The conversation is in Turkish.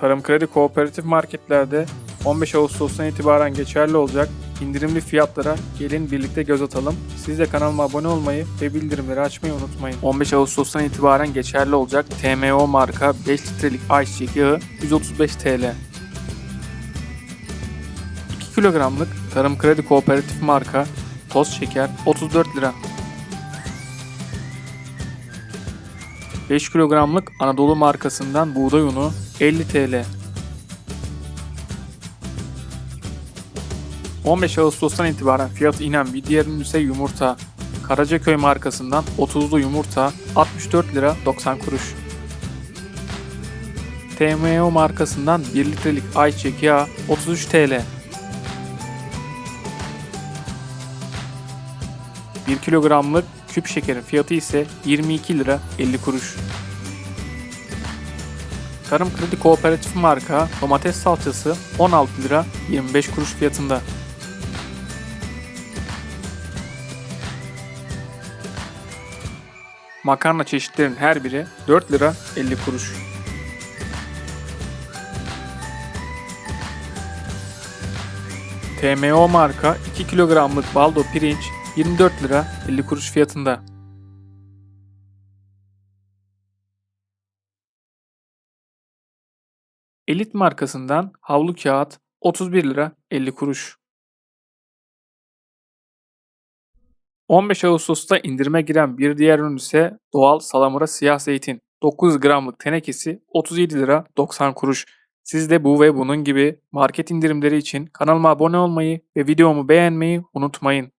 Tarım Kredi Kooperatif marketlerde 15 Ağustos'tan itibaren geçerli olacak indirimli fiyatlara gelin birlikte göz atalım. Siz de kanalıma abone olmayı ve bildirimleri açmayı unutmayın. 15 Ağustos'tan itibaren geçerli olacak TMO marka 5 litrelik ayçiçek yağı 135 TL. 2 kilogramlık Tarım Kredi Kooperatif marka toz şeker 34 lira. 5 kilogramlık Anadolu markasından buğday unu 50 TL. 15 Ağustos'tan itibaren fiyatı inen bir diğer ise yumurta. Karacaköy markasından 30'lu yumurta 64 lira 90 kuruş. TMO markasından 1 litrelik ayçiçek yağı 33 TL. 1 kilogramlık küp şekerin fiyatı ise 22 lira 50 kuruş. Tarım Kredi Kooperatif marka domates salçası 16 lira 25 kuruş fiyatında. Makarna çeşitlerinin her biri 4 lira 50 kuruş. TMO marka 2 kilogramlık baldo pirinç 24 lira 50 kuruş fiyatında. Elit markasından havlu kağıt 31 lira 50 kuruş. 15 Ağustos'ta indirime giren bir diğer ürün ise doğal salamura siyah zeytin. 9 gramlık tenekesi 37 lira 90 kuruş. Siz de bu ve bunun gibi market indirimleri için kanalıma abone olmayı ve videomu beğenmeyi unutmayın.